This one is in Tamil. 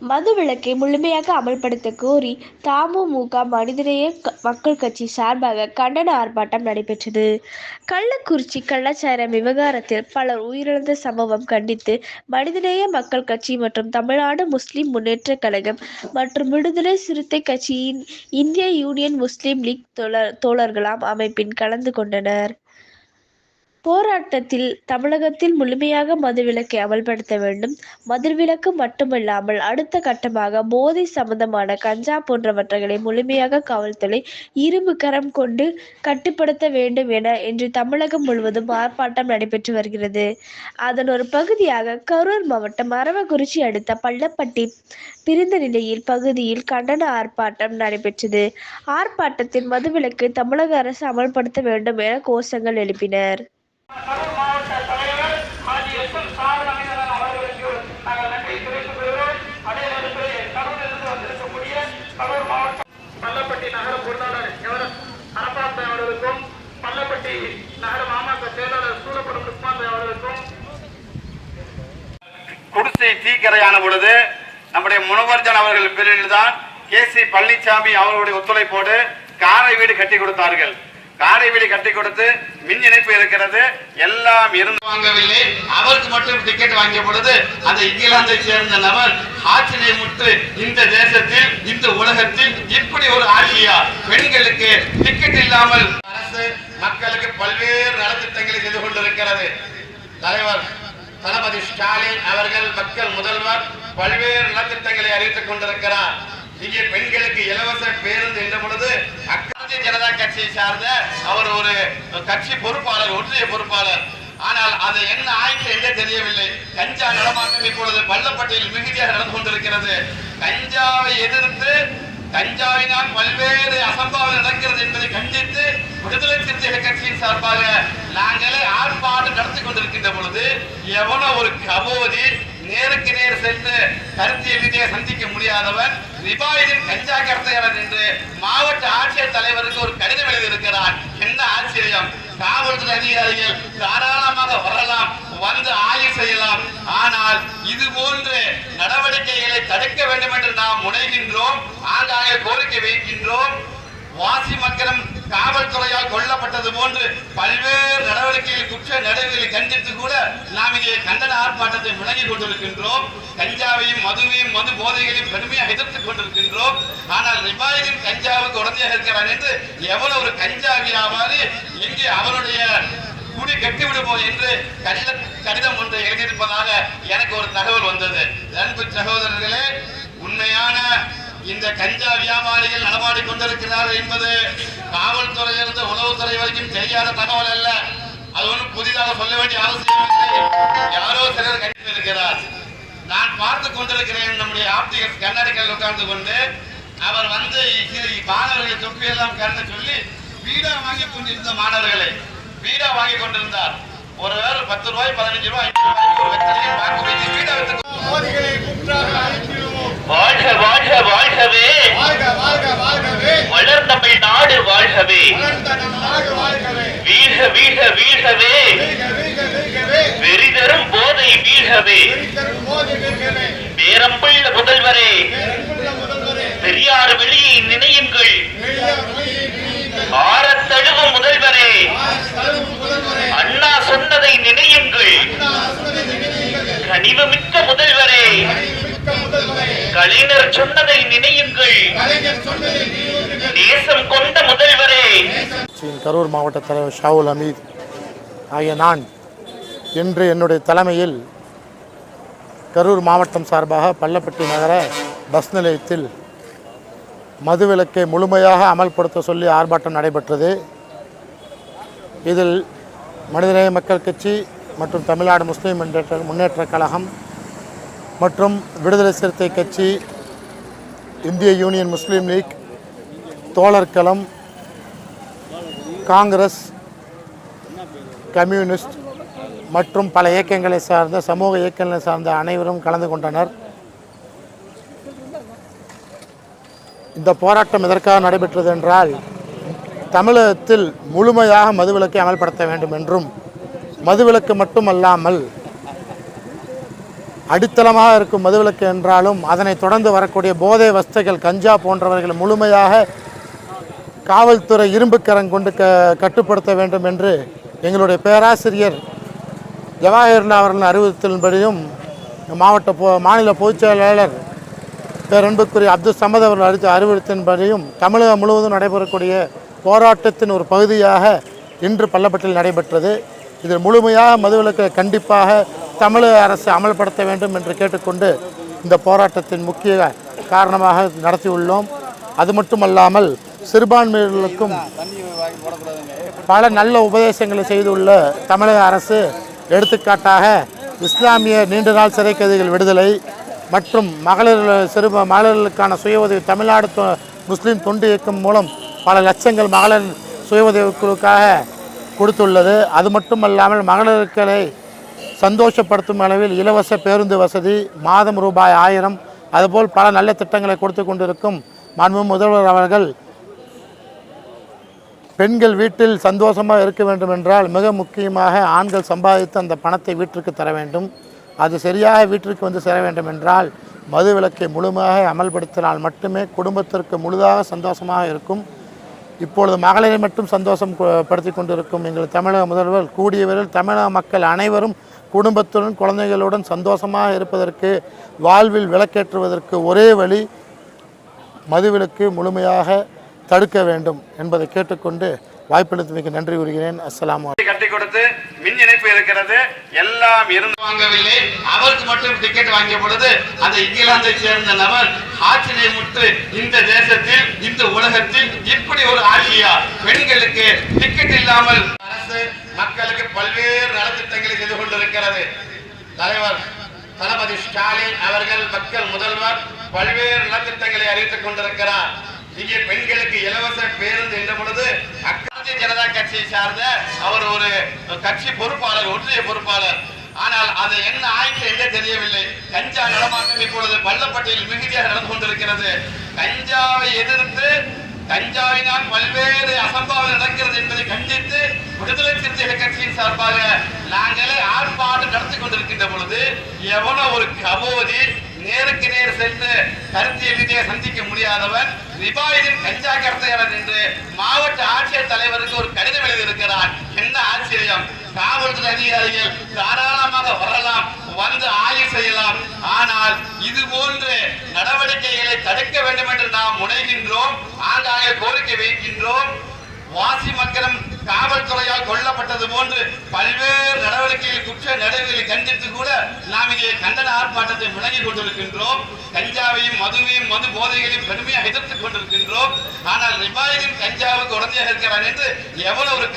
மதுவிலக்கை முழுமையாக அமல்படுத்த கோரி தமுமுக மனிதநேய க- மக்கள் கட்சி சார்பாக கண்டன ஆர்ப்பாட்டம் நடைபெற்றது. கள்ளக்குறிச்சி கள்ளச்சாரம் விவகாரத்தில் பலர் உயிரிழந்த சம்பவம் கண்டித்து மனிதநேய மக்கள் கட்சி மற்றும் தமிழ்நாடு முஸ்லிம் முன்னேற்றக் கழகம் மற்றும் விடுதலை சிறுத்தை கட்சியின் இந்திய யூனியன் முஸ்லிம் லீக் தோழர் தோழர்களாம் அமைப்பின் கலந்து கொண்டனர். போராட்டத்தில் தமிழகத்தில் முழுமையாக மதுவிலக்கை அமல்படுத்த வேண்டும். மதுவிலக்கு மட்டுமில்லாமல் அடுத்த கட்டமாக போதை சம்பந்தமான கஞ்சா போன்றவற்றை முழுமையாக காவல்துறை இரும்பு கரம் கொண்டு கட்டுப்படுத்த வேண்டும் என இன்று தமிழகம் முழுவதும் ஆர்ப்பாட்டம் நடைபெற்று வருகிறது. அதன் ஒரு பகுதியாக கரூர் மாவட்டம் அரவக்குறிச்சி அடுத்த பள்ளப்பட்டி பிரிந்த நிலையில் பகுதியில் கண்டன ஆர்ப்பாட்டம் நடைபெற்றது. ஆர்ப்பாட்டத்தில் மதுவிலக்கு தமிழக அரசு அமல்படுத்த வேண்டும் என கோஷங்கள் எழுப்பினர். அவர்களுக்கும் குடிசை தீக்கரையான பொழுது நம்முடைய முனவர்ஜன் அவர்கள் பிரிவில் தான் கே சி பழனிசாமி அவர்களுடைய ஒத்துழைப்போடு காரை வீடு கட்டி கொடுத்தார்கள். காரை வீடு கட்டி கொடுத்து மின் இணைப்பு இருக்கிறது. எல்லாம் இருந்து வாங்கவில்லை. அவருக்கு மட்டும் டிக்கெட் வாங்கிய பொழுது அந்த இங்கிலாந்தை சேர்ந்த நபர் ஆட்சியை முற்று இந்த தேசத்தில் இந்த உலகத்தில் இப்படி ஒரு ஆட்சியா? பெண்களுக்கு டிக்கெட் இல்லாமல் அரசு மக்களுக்கு பல்வேறு நலத்திட்டங்களை செய்து கொண்டிருக்கிறது. தலைவர் தளபதி ஸ்டாலின் அவர்கள் மக்கள் முதல்வர் பல்வேறு நலத்திட்டங்களை அறிவித்துக் கொண்டிருக்கிறார். இங்கே பெண்களுக்கு இலவச பேருந்து என்ற பொழுது ஜனதா கட்சியை சார்ந்த அவர் ஒரு கட்சி பொறுப்பாளர் ஒன்றிய பொறுப்பாளர். ஆனால் அது என்ன ஆயிற்று என்றே தெரியவில்லை. கஞ்சா நடமாட்டம் இப்பொழுது பள்ளப்பட்டியில் மிகுதியாக நடந்து கொண்டிருக்கிறது. கஞ்சாவை எதிர்த்து கஞ்சாவினால் பல்வேறு அசம்பாவிதம் நடக்கிறது என்பதை கண்டித்து விடுதலை சிறுத்தைகள் கட்சியின் சார்பாக நாங்களே ஆர்ப்பாட்டம் நடத்தி கொண்டிருக்கின்ற பொழுது எவனோ ஒரு கபோதி நேருக்கு நேர் சென்று கருத்திய விதியை சந்திக்க முடியாதவன் ரிபாயிலின் கஞ்சா கடத்துகிறார் என்று மாவட்ட ஆட்சியர் தலைவருக்கு ஒரு கடிதம் எழுதியிருக்கிறார். என்ன ஆச்சரியம்? காவல்துறை அதிகாரிகள் தாராளமாக வரலாம் வந்து ஆய்வு செய்யலாம். ஆனால் இது போன்று நடவடிக்கைகளை தடுக்க வேண்டும் என்று நாம் முனைகின்றோம் ஆங்காங்கே கோரிக்கை வைக்கின்றோம். வாசி மக்களும் காவல்துறையால் கொல்லப்பட்டது போன்று பல்வேறு நடவடிக்கைகள் குற்ற நடவடிக்கைகளை கண்டித்து கூட நாம் இங்கே கண்டன ஆர்ப்பாட்டத்தை விளங்கிக் கொண்டிருக்கின்றோம். கஞ்சாவையும் மதுவையும் மது போதைகளையும் கடுமையாக எதிர்த்துக் கொண்டிருக்கின்றோம். ஆனால் ரிபாயிலின் கஞ்சாவுக்கு உடந்தையாக இருக்கிறான் என்று எவ்வளவு ஒரு கஞ்சாவியாவாறு எங்கே அவருடைய குடி கட்டி என்று கடித கடிதம் ஒன்றை எழுதியிருப்பதாக எனக்கு ஒரு தகவல் வந்தது. அன்பு சகோதரர்களே உண்மையான இந்த கஞ்சா வியாபாரிகள் நடமாடி கொண்டிருக்கிறார்கள் என்பது காவல்துறையிலிருந்து உளவுத்துறை வரைக்கும் தெரியாத தகவல் அல்ல அது ஒன்றும் புதிதாக சொல்ல வேண்டிய அவசியம் இல்லை யாரோ சிலர் கண்டித்து இருக்கிறார் நான் பார்த்து கொண்டிருக்கிறேன் நம்முடைய ஆப்டிகல் கண்ணாடிகள் உட்கார்ந்து கொண்டு அவர் வந்து மாணவர்களை தொப்பி எல்லாம் கறந்து சொல்லி வீடா வாங்கி கொண்டிருந்த மாணவர்களை வீடா வாங்கி கொண்டிருந்தார் ஒருவர் பத்து ரூபாய் பதினஞ்சு ரூபாய் ஐந்து ரூபாய்க்கு ஒரு வெத்தலையை வீடா வைத்து மோதிகளை வாழ்க வாழ்க வாழ்கவே. வாழ்க வாழ்க வாழ்கவே. வளர் தமிழ் நாடு வாழ்கவே. வீழ்க வீழ்க வீழ்கவே. வெறிதரும் போதை வீழ்கவே. பேரம்புள்ள முதல்வரே. பெரியார் வெளியை நினையுங்கள். எளிய மொழியை நீங்க ஆரத் தழுவும் முதல்வரே. அண்ணா சொன்னதை நினையுங்கள். கனிவுமிக்க முதல்வரே. மிக்க முதல்வரே கலைஞர் சொன்னதை நினையுங்கள். நேசம் கொண்ட முதல்வரே. கரூர் மாவட்ட தலைவர் ஷாவுல் அமீத். ஆகிய நான் இன்று என்னுடைய தலைமையில் கரூர் மாவட்டம் சார்பாக பள்ளப்பட்டி நகர பஸ் நிலையத்தில் மதுவிலக்கை முழுமையாக அமல்படுத்த சொல்லி ஆர்ப்பாட்டம் நடைபெற்றது. இதில் மனிதநேய மக்கள் கட்சி மற்றும் தமிழ்நாடு முஸ்லீம் முன்னேற்ற முன்னேற்றக் கழகம் மற்றும் விடுதலை சிறுத்தை கட்சி இந்திய யூனியன் முஸ்லீம் லீக் தோழர் களம் காங்கிரஸ் கம்யூனிஸ்ட் மற்றும் பல இயக்கங்களை சார்ந்த சமூக இயக்கங்களை சார்ந்த அனைவரும் கலந்து கொண்டனர். இந்த போராட்டம் எதற்காக நடைபெற்றது என்றால் தமிழகத்தில் முழுமையாக மதுவிலக்கை அமல்படுத்த வேண்டும் என்றும் மதுவிலக்கு மட்டுமல்லாமல் அடித்தளமாக இருக்கும் மதுவிலக்கு என்றாலும் அதனை தொடர்ந்து வரக்கூடிய போதை வஸ்தைகள் கஞ்சா போன்றவர்கள் முழுமையாக காவல்துறை இரும்புக்கரம் கொண்டு க கட்டுப்படுத்த வேண்டும் என்று எங்களுடைய பேராசிரியர் ஜவாஹர்லா அவர்களின் அறிவுறுத்தலின்படியும் மாவட்ட போ மாநில பொதுச் செயலாளர் பேரன்புக்குரிய அப்துல் சமத் அவர்கள் அளித்த அறிவுறுத்தின்படியும் தமிழகம் முழுவதும் நடைபெறக்கூடிய போராட்டத்தின் ஒரு பகுதியாக இன்று பள்ளப்பட்டில் நடைபெற்றது. இதில் முழுமையாக மதுவிலக்கை கண்டிப்பாக தமிழக அரசு அமல்படுத்த வேண்டும் என்று கேட்டுக்கொண்டு இந்த போராட்டத்தின் முக்கிய காரணமாக நடத்தியுள்ளோம். அது மட்டுமல்லாமல் சிறுபான்மையினருக்கும் பல நல்ல உபதேசங்களை செய்துள்ள தமிழக அரசு எடுத்துக்காட்டாக இஸ்லாமிய நீண்ட நாள் சிறை கைதிகள் விடுதலை மற்றும் மகளிர் சிறு மகளிர்களுக்கான சுய உதவி தமிழ்நாடு தொ- முஸ்லீம் தொண்டு இயக்கம் மூலம் பல லட்சங்கள் மகளிர் சுய உதவி குழுக்காக கொடுத்துள்ளது. அது மட்டுமல்லாமல் மகளிர்களை சந்தோஷப்படுத்தும் அளவில் இலவச பேருந்து வசதி மாதம் ரூபாய் ஆயிரம். அதுபோல் பல நல்ல திட்டங்களை கொடுத்து கொண்டிருக்கும் மாண்பு முதல்வர் அவர்கள் பெண்கள் வீட்டில் சந்தோஷமாக இருக்க வேண்டும் என்றால் மிக முக்கியமாக ஆண்கள் சம்பாதித்து அந்த பணத்தை வீட்டிற்கு தர வேண்டும். அது சரியாக வீட்டிற்கு வந்து சேர வேண்டும் என்றால் மது விலக்கை முழுமையாக அமல்படுத்தினால் மட்டுமே குடும்பத்திற்கு முழுதாக சந்தோஷமாக இருக்கும். இப்பொழுது மகளிரை மட்டும் சந்தோஷம் படுத்தி கொண்டிருக்கும் எங்கள் தமிழக முதல்வர் கூடிய விரைவில் தமிழக மக்கள் அனைவரும் குடும்பத்துடன் குழந்தைகளுடன் சந்தோஷமாக இருப்பதற்கு வாழ்வில் விளக்கேற்றுவதற்கு ஒரே வழி மதுவிலக்கு முழுமையாக தடுக்க வேண்டும் என்பதை கேட்டுக்கொண்டு வாய்ப்பளித்தமைக்கு நன்றி கூறுகிறேன். அஸ்ஸலாமு கட்டி கொடுத்து மின் இணைப்பு இருக்கிறது. எல்லாம் இருந்து வாங்கவில்லை. அவருக்கு மட்டும் டிக்கெட் வாங்கிய பொழுது அந்த இங்கிலாந்தை சேர்ந்த நபர் ஆட்சியை முற்று இந்த தேசத்தில் இந்த உலகத்தில் இப்படி ஒரு ஆட்சியா? பெண்களுக்கு டிக்கெட் இல்லாமல் அரசு மக்களுக்கு பல்வேறு நலத்திட்டங்களை செய்து கொண்டிருக்கிறது. தலைவர் தளபதி ஸ்டாலின் அவர்கள் மக்கள் முதல்வர் பல்வேறு நலத்திட்டங்களை அறிவித்துக் கொண்டிருக்கிறார். இங்கே பெண்களுக்கு இலவச பேருந்து என்ற பொழுது அக்காந்திய ஜனதா கட்சியை சார்ந்த அவர் ஒரு கட்சி பொறுப்பாளர் ஒன்றிய பொறுப்பாளர். ஆனால் அது என்ன ஆயிற்று என்றே தெரியவில்லை? கஞ்சா நடமாட்டம் இப்பொழுது பள்ளப்பட்டியில் மிகுதியாக நடந்து கொண்டிருக்கிறது. கஞ்சாவை எதிர்த்து கஞ்சாவினால் பல்வேறு அசம்பாவம் நடக்கிறது என்பதை கண்டித்து விடுதலை சிறுத்தைகள் கட்சியின் சார்பாக நாங்களே ஆர்ப்பாட்டம் நடத்தி கொண்டிருக்கின்ற பொழுது எவனோ ஒரு கபோதி நேருக்கு நேர் சென்று கருத்தியல் ரீதியாக சந்திக்க முடியாதவன் ரிபாயிலின் கஞ்சா கடத்துகிறார் என்று மாவட்ட ஆட்சியர் தலைவருக்கு ஒரு கடிதம் எழுதியிருக்கிறார். என்ன ஆச்சரியம்? காவல்துறை அதிகாரிகள் தாராளமாக வரலாம் வந்து ஆய்வு செய்யலாம். ஆனால் இது போன்று நடவடிக்கைகளை தடுக்க வேண்டும் என்று நாம் முனைகின்றோம் ஆங்காங்கே கோரிக்கை வைக்கின்றோம். வாசி மக்களும் காவல்துறையால் கொல்லப்பட்டது போன்று பல்வேறு நடவடிக்கைகள் குற்ற நடவடிக்கைகளை கண்டித்து கூட நாம் இங்கே கண்டன ஆர்ப்பாட்டத்தை முழங்கிக் கொண்டிருக்கின்றோம். கஞ்சாவையும் மதுவையும் மது போதைகளையும் கடுமையாக எதிர்த்துக் கொண்டிருக்கின்றோம். ஆனால் ரிபாயின் கஞ்சாவுக்கு உடந்தையாக இருக்கிறார் என்று எவ்வளவு